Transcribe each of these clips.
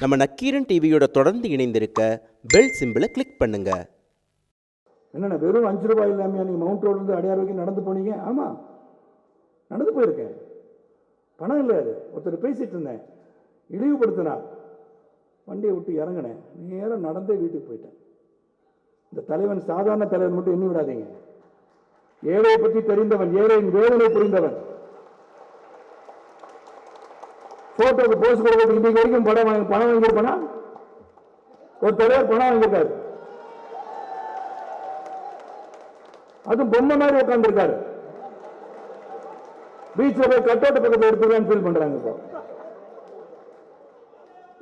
நம்ம நக்கீரன் டிவியோட தொடர்ந்து இணைந்திருக்க பெல் சிம்பிளை கிளிக் பண்ணுங்க. என்னண்ணா வெறும் அஞ்சு ரூபாய் இல்லாமையா நீங்கள் மவுண்ட் ரோட்லேருந்து அடையார் வரைக்கும் நடந்து போனீங்க? ஆமாம் நடந்து போயிருக்கேன். பணம் இல்லை அது. ஒருத்தர் பேசிகிட்டு இருந்தேன். இழிவுபடுத்தினார். வண்டியை விட்டு இறங்கினேன். நேரம் நடந்தே வீட்டுக்கு போயிட்டேன். இந்த தலைவன் சாதாரண தலைவன் மட்டும் எண்ணி விடாதீங்க. ஏழையை பற்றி தெரிந்தவன் ஏழையின் வேதனை புரிந்தவன். போட்டோக்கு போஸ்ட் கொடுக்கறதுக்கு இன்னைக்கு வரைக்கும் படம் வாங்கி பணம் வாங்கியிருப்பானா? ஒரு தலைவர் பணம் வாங்கியிருக்காரு. அதுவும் பொம்மை மாதிரி உட்காந்துருக்காரு பீச்சில் போய் கட்டோட்ட பக்கத்தை எடுத்துக்கலாம்னு ஃபீல் பண்ணுறாங்க இப்போ.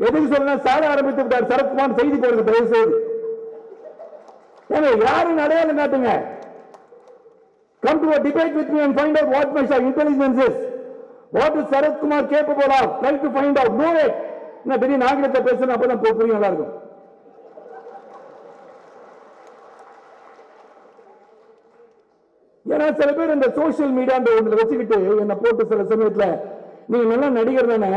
எதுக்கு சொல்ல சார ஆரம்பித்து விட்டார். சரத்குமார் செய்தி போடுங்க தயவு செய்து ஏங்க யாரும் அடையாளம் காட்டுங்க. Come to debate with me and find out what my intelligence is what is Sarathkumar capable of try to find out no it நான் பெரிய நாகரிகத்தை பேசுறேன் அப்பதான் புரியும் நல்லா இருக்கும் ஏன்னா சில பேர் இந்த சோசியல் மீடியான்ற ஒன்று வச்சுக்கிட்டு என்னை போட்டு சில சமயத்தில் நீங்க நல்லா நடிகர் தானே?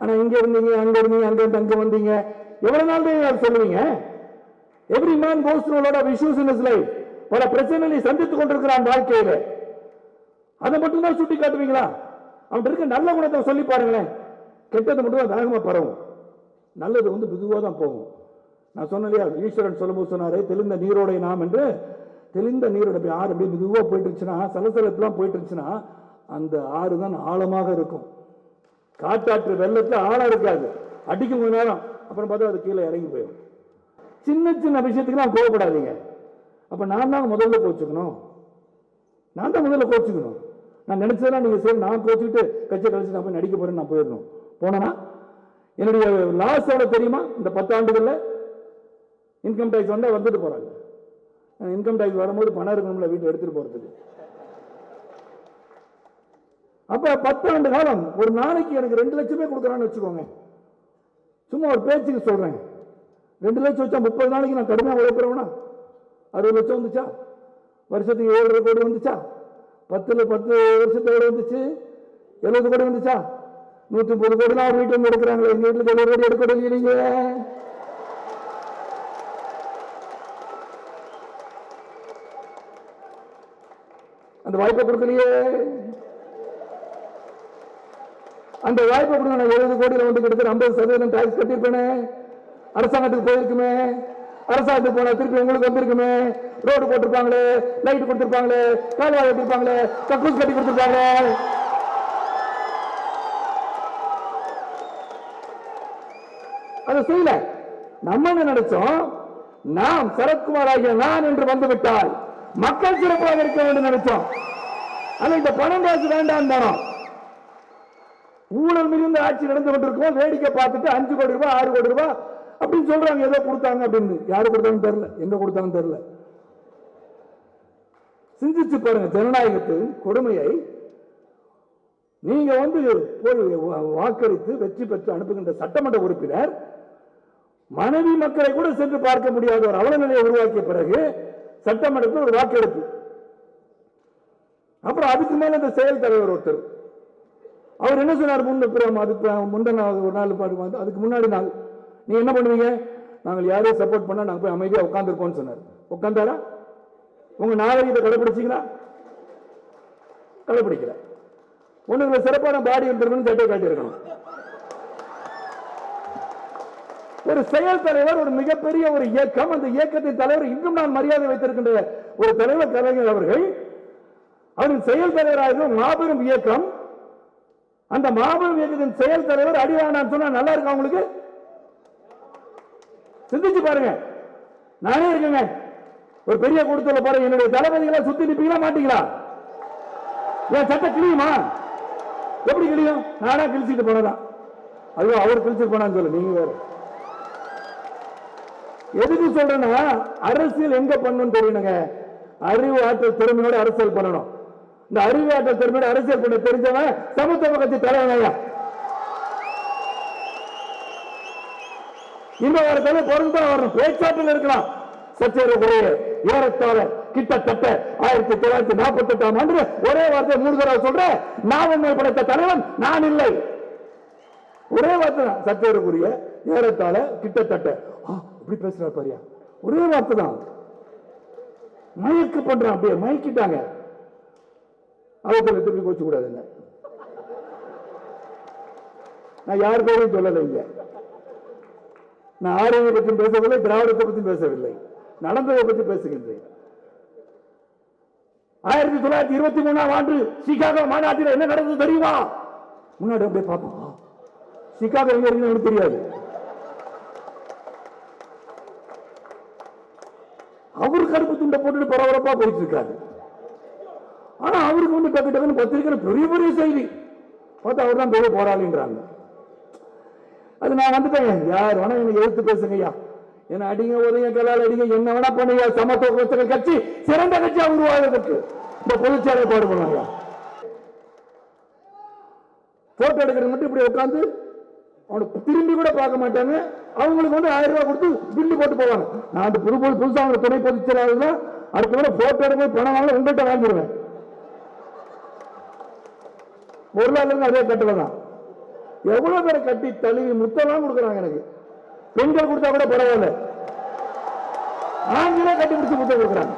ஆனா இங்க இருந்தீங்க அங்க இருந்தீங்க அங்க இருந்து அங்க வந்தீங்க. எவ்வளவு நாள் தான் சொல்லுவீங்க? Every man goes through issues issues in his life பல பிரச்சனைகளை சந்தித்துக் கொண்டிருக்கிறான் வாழ்க்கையில. அதை மட்டும் தான் சுட்டி காட்டுவீங்களா அவன் இருக்க நல்ல குணத்தை சொல்லி பாருங்களேன். கெட்டது மட்டும் தான் பரவும். நல்லது வந்து மெதுவாக தான் போகும். நான் சொன்னேன் இல்லையா ஈஸ்வரன் சொல்லும்போது சொன்னார் தெளிந்த நீரோடைய நாம் என்று. தெளிந்த நீரோட போய் ஆறு அப்படியே மெதுவாக போயிட்டு இருந்துச்சுன்னா சலசலத்துலாம் போயிட்டு இருந்துச்சுன்னா அந்த ஆறு தான் ஆழமாக இருக்கும். காட்டாற்று வெள்ளத்தில் ஆழம் இருக்காது. அடிக்கும் கொஞ்ச நேரம் அப்புறம் பார்த்தா அது கீழே இறங்கி போயிடும். சின்ன சின்ன விஷயத்துக்குலாம் கோவப்படாதீங்க. அப்போ நான் தான் முதல்ல கோச்சுக்கணும் நான் தான் முதல்ல கோச்சுக்கணும் நான் நினைச்சதெல்லாம் நீங்கள் சரி நான் கோச்சிக்கிட்டு கட்சியை கழிச்சு நான் போய் நடிக்க போகிறேன்னு நான் போயிடணும். போனேன்னா என்னுடைய லாஸ் தெரியுமா? இந்த பத்தாண்டுகளில் இன்கம் டேக்ஸ் வந்தால் வந்துட்டு போகிறாங்க இன்கம் டேக்ஸ் வரும்போது பணம் இருக்கணும்ல வீட்டுல எடுத்துகிட்டு போகிறதுக்கு அப்போ பத்தாண்டு காலம் ஒரு நாளைக்கு எனக்கு ரெண்டு லட்சமே கொடுக்குறான்னு வச்சுக்கோங்க. சும்மா ஒரு பேச்சுக்கு சொல்கிறேன் ரெண்டு லட்சம் வச்சா முப்பது நாளைக்கு நான் கடுமையாக உழைக்கிறவனா? அறுபது லட்சம் வந்துச்சா? வருஷத்துக்கு ஏழரை கோடி வந்துச்சா? பத்தில் பத்து வருஷத்தை எவ்வளோ வந்துச்சு? எழுபது கோடி வந்துச்சா? நூற்றி முப்பது கோடி தான் வீட்டில் எடுக்கிறாங்களே எங்கள் வீட்டில் எழுபது கோடி எடுக்க இல்லைங்க அந்த வாய்ப்பை கொடுக்கலையே. அந்த வாய்ப்பை கொடுங்க நான் எழுபது கோடியில் வந்து கிட்டத்தட்ட ஐம்பது சதவீதம் டாக்ஸ் கட்டியிருப்பேனே. அரசாங்கத்துக்கு போயிருக்குமே. அரசாங்கத்துக்கு போனா திருப்பி உங்களுக்கு வந்திருக்குமே. ரோடு போட்டிருப்பாங்களே லைட் கொடுத்திருப்பாங்களே கால்வாய் கட்டிருப்பாங்களே கக்கூஸ் கட்டி கொடுத்திருப்பாங்களே. அதை செய்யல. நம்ம என்ன நினைச்சோம்? நாம் சரத்குமார் ஆகிய நான் என்று வந்து விட்டால் மக்கள் சிறப்பாக இருக்க வேண்டும் நினைச்சோம். ஆனா இந்த பணம் காசு வேண்டாம் தானோ? ஊழல் மிகுந்த ஆட்சி நடந்து கொண்டிருக்கோம். வேடிக்கை பார்த்துட்டு அஞ்சு கோடி ரூபாய் ஆறு கோடி ரூபாய் அப்படின்னு சொல்றாங்க ஏதோ கொடுத்தாங்க அப்படின்னு. யாரு கொடுத்தாங்கன்னு தெரியல. எங்க கொடுத்தாங்கன்னு தெரியல. சிந்திச்சு பாருங்க ஜனநாயகத்தின் கொடுமையை நீங்க வந்து போய் வாக்களித்து வெற்றி பெற்று அனுப்புகின்ற சட்டமன்ற உறுப்பினர் மனைவி மக்களை கூட சென்று பார்க்க முடியாத ஒரு அவல நிலையை உருவாக்கிய பிறகு சட்டமன்றத்தில் ஒரு வாக்கெடுப்பு. அப்புறம் அதுக்கு மேல இந்த செயல் தலைவர் ஒருத்தர். அவர் என்ன சொன்னார்? முன்ன அதுக்கு முந்தின ஒரு நாள் அதுக்கு முன்னாடி நாள். நீங்க என்ன பண்ணுவீங்க? நாங்கள் யாரையும் சப்போர்ட் பண்ணா நாங்கள் போய் அமைதியா உட்காந்துருக்கோம்னு சொன்னார். உட்காந்தாரா உங்க நாகரிகத்தை கடைபிடிச்சீங்களா கடைப்பிடிக்கல. ஒண்ணுங்களை சிறப்பான பாடி இருந்திருக்கணும் சட்டை காட்டியிருக்கணும். ஒரு செயல் தலைவர் ஒரு மிகப்பெரிய ஒரு இயக்கம் அந்த இயக்கத்தின் தலைவர் இன்னும் நான் மரியாதை வைத்திருக்கின்ற ஒரு தலைவர் கலைஞர் அவர்கள். அவரின் செயல் தலைவராக மாபெரும் இயக்கம். அந்த மாபெரும் இயக்கத்தின் செயல் தலைவர் அடி சொன்னா நல்லா இருக்கு அவங்களுக்கு சிந்திச்சு பாருங்க. நானே இருக்கேங்க. ஒரு பெரிய கூட்டத்தில் பாருங்க என்னுடைய தளபதிகளை சுத்தி நிப்பீங்களா மாட்டீங்களா? என் சட்டை கிளியுமா எப்படி கிளியும் நானா கிழிச்சிட்டு போனதான் அதுவும் அவர் கிழிச்சிட்டு போனான்னு சொல்லு நீங்க வேற. எதுக்கு சொல்றேன்னா அரசியல் எங்க பண்ணணும் தெரியணுங்க. அறிவு ஆற்றல் திறமையோட அரசியல் பண்ணணும். இந்த அறிவு ஆற்றல் திறமையோட அரசியல் பண்ண தெரிஞ்சவன் சமத்துவ கட்சி தலைவன் இன்னும் ஒரு தலை பொருள் தான் வரணும் இருக்கலாம் சச்சரவுடைய ஏறத்தாழ கிட்டத்தட்ட ஆயிரத்தி தொள்ளாயிரத்தி நாற்பத்தி எட்டாம் ஆண்டு ஒரே வார்த்தை மூணு தடவை சொல்றேன் நான் உண்மை படைத்த தலைவன் நான் இல்லை. ஒரே வார்த்தை தான். சச்சரவுக்குரிய ஏறத்தாழ கிட்டத்தட்ட. இப்படி பேசுறாரு பாரியா. ஒரே வார்த்தை தான். மயக்கு பண்றான் அப்படியே. மயக்கிட்டாங்க. அவத்துல திருப்பி கோச்சு கூடாது நான் யார் பேரையும் சொல்லலை இங்கே. நான் ஆரியத்தை பற்றி பேசவில்லை திராவிடத்தை பற்றி பேசவில்லை. நடந்ததை பற்றி பேசுகின்றேன். ஆயிரத்தி தொள்ளாயிரத்தி இருபத்தி மூணாம் ஆண்டு சிகாகோ மாநாட்டில் என்ன நடந்தது தெரியுமா? முன்னாடி அப்படியே பார்ப்போம். சிகாகோ எங்க எனக்கு தெரியாது. அவரு கருப்பு துண்டை போட்டுட்டு பரபரப்பா போயிட்டு இருக்காரு ஆனா அவருக்கு வந்து டக்கு டக்குன்னு பத்திரிக்கை பெரிய பெரிய செய்தி. பார்த்தா அவர் தான் பெரிய போராளின்றாங்க. அது நான் வந்துட்டேன் யார் வேணா எனக்கு எழுத்து பேசுங்க ஐயா என்ன அடிங்க உதய கலால் அடிங்க என்ன வேணா பண்ணுங்க. சமத்துவ கட்சி சிறந்த கட்சியா உருவாகிறதுக்கு. இந்த பொதுச்சாலை பாடு ஐயா போட்டோ எடுக்கிறது மட்டும் இப்படி உட்காந்து அவனுக்கு திரும்பி கூட பார்க்க மாட்டாங்க. அவங்களுக்கு வந்து ஆயிரம் ரூபாய் கொடுத்து பில்லு போட்டு போவாங்க. நான் அந்த புது புது புதுசா அவங்க துணை பொதுச்செயலாளர் தான். அடுத்த கூட போட்டோ எடுக்க பணம் வாங்க உங்கள்கிட்ட வாங்கிடுவேன். பொருளாதாரம் அதே கட்டளை தான். எவ்வளவு பேரை கட்டி தழுவி முத்தெல்லாம் கொடுக்குறாங்க எனக்கு. பெண்கள் கொடுத்தா கூட பரவாயில்ல. ஆண்களே கட்டி பிடிச்சி முத்தம் கொடுக்குறாங்க.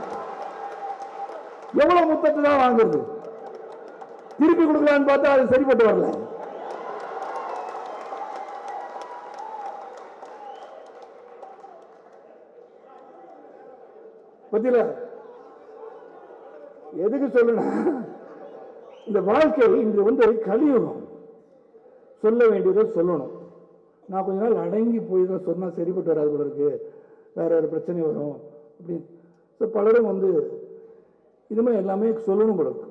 எவ்வளவு முத்தத்தை தான் வாங்குறது? திருப்பி கொடுக்கலான்னு பார்த்தா அது சரிப்பட்டு வரல. பத்தியில எதுக்கு சொல்லுனா இந்த வாழ்க்கை இன்று வந்து கலியுகம். சொல்ல வேண்டியதை சொல்லணும். நான் கொஞ்ச நாள் அடங்கி போய் தான் சொன்னால் சரிப்பட்டு வராது போல இருக்கு. வேறு வேறு பிரச்சனை வரும். அப்படின்னு. ஸோ பலரும் வந்து இனிமேல் எல்லாமே சொல்லணும் போல இருக்கு.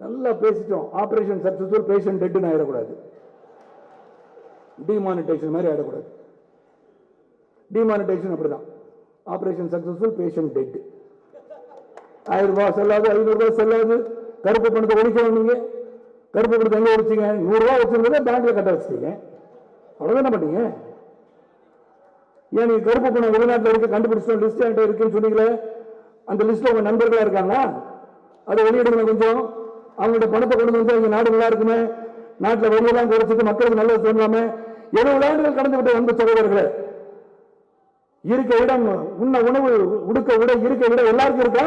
நல்லா பேசிட்டோம். ஆப்ரேஷன் சக்ஸஸ்ஃபுல் பேஷண்ட் டெட்டுன்னு ஆகிடக்கூடாது டிமானிட்டேஷன் மாதிரி ஆகிடக்கூடாது டிமானிட்டேஷன் அப்படிதான். ஆப்ரேஷன் சக்ஸஸ்ஃபுல் பேஷண்ட் டெட் ஆயிரம் ரூபாய் செல்லாது ஐநூறுரூவா செல்லாது. கருப்பு பணத்தை ஒழிக்கணும் நீங்கள் கருப்பு கொடுத்து எங்கே உடைச்சிங்க நூறுரூவா ரூபாய் பேங்க்கில் கட்ட வச்சிட்டீங்க. அவ்வளவு என்ன பண்ணீங்க? ஏன் நீங்கள் கருப்பு பணம் வெளிநாட்டில் இருக்கு கண்டுபிடிச்சோம் லிஸ்ட் என்கிட்ட இருக்குன்னு சொன்னீங்களே? அந்த லிஸ்ட்டில் உங்கள் நண்பர்களாக இருக்காங்களா? அதை வெளியிடுங்க கொஞ்சம். அவங்களோட பணத்தை கொண்டு வந்து எங்க நாடு நல்லா இருக்குமே. நாட்டில் வெளியெல்லாம் குறைச்சிட்டு மக்களுக்கு நல்லது சொல்லாமே எழுபது ஆண்டுகள் கடந்து விட்ட அன்பு சகோதரர்களே இருக்க இடம் உண்ண உணவு உடுக்க உடை இருக்க இடம் எல்லாருக்கும் இருக்கா?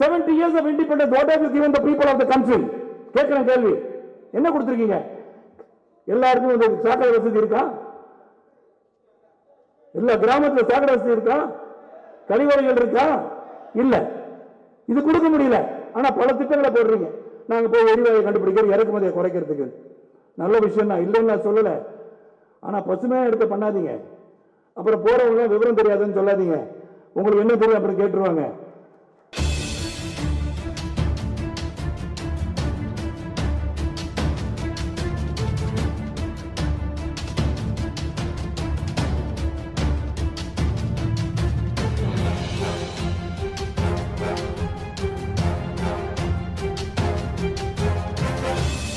70 years of independence what have you given the people of the country? கேட்கிறேன் கேள்வி. என்ன கொடுத்துருக்கீங்க? எல்லாருக்கும் இந்த சாக்கடை வசதி இருக்கா? எல்லா கிராமத்தில் சாக்கடை வசதி இருக்கா? கழிவறைகள் இருக்கா? இல்லை. இது கொடுக்க முடியல. ஆனால் பல திட்டங்களை போடுறீங்க. நாங்கள் போய் எரிவாயு கண்டுபிடிக்கிறது இறக்குமதியை குறைக்கிறதுக்கு. நல்ல விஷயம் தான். இல்லைன்னு நான் ஆனால் பசுமையாக எடுத்து பண்ணாதீங்க. அப்புறம் போகிறவங்களும் விவரம் தெரியாதுன்னு சொல்லாதீங்க. உங்களுக்கு என்ன தெரியும் அப்புறம் கேட்டுருவாங்க.